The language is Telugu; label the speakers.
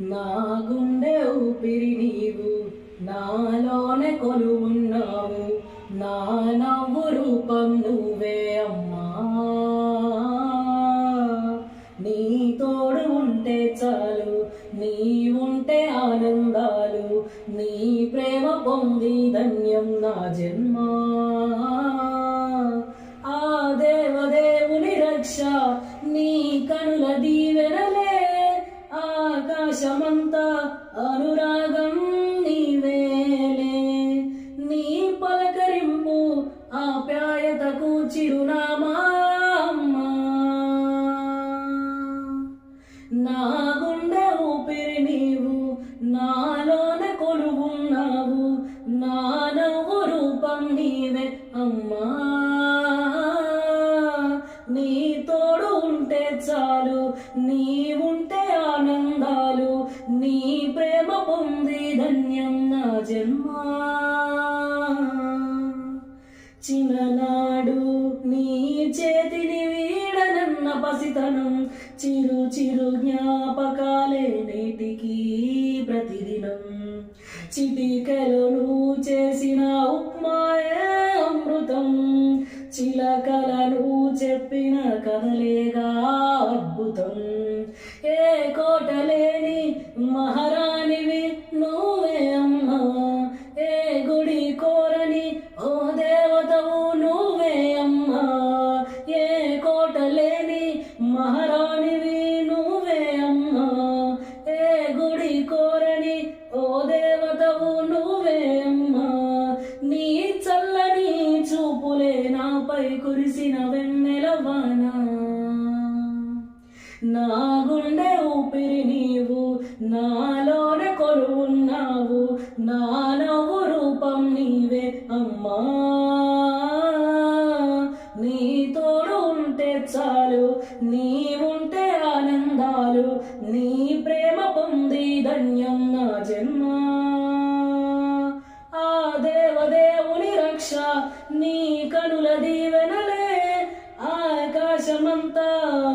Speaker 1: నా గుండె ఊపిరి నీవు నాలోనే కొలువున్నావు. నా నవ్వు రూపం నువ్వే అమ్మా. నీ తోడు ఉంటే చాలు నీ ఉంటే ఆనందాలు. నీ ప్రేమ పొంది ధన్యం నా జన్మ. ఆ దేవదేవుని రక్ష నీ కనుల దీవెనలే. ఆకాశమంతా అనురాగం నీవేలే నీ పలకరింపు ఆప్యాయతకు చిరునామా నా గుండె ఊపిరి నీవు నాలోన కొలువున్నావు. నా నవ్వు రూపం నీవే అమ్మా. నీ తోడు ఉంటే చాలు నీ ఉంటే ఆనందాలు చిన్ననాడు నీ చేతిని వీడనన్న పసితనం చిరు చిరు జ్ఞాపకాలే నేటికి ప్రతిదినం. చిటికలను చేసిన ఉప్మాయే అమృతం. చిలకలను చెప్పిన కదలేగా అద్భుతం. ఏ కోటలేని మహా పై కురిసిన వెన్నెల వాన. నా గుండె ఊపిరి నీవు నాలోన కొలువున్నావు నా నవ్వు రూపం నీవే అమ్మా. నీతోడు ఉంటే చాలు నీ ఉంటే ఆనందాలు నీ ప్రేమ పొంది ధన్యం నా జన్మ. ఆ దేవదేవుని రక్ష నీ 的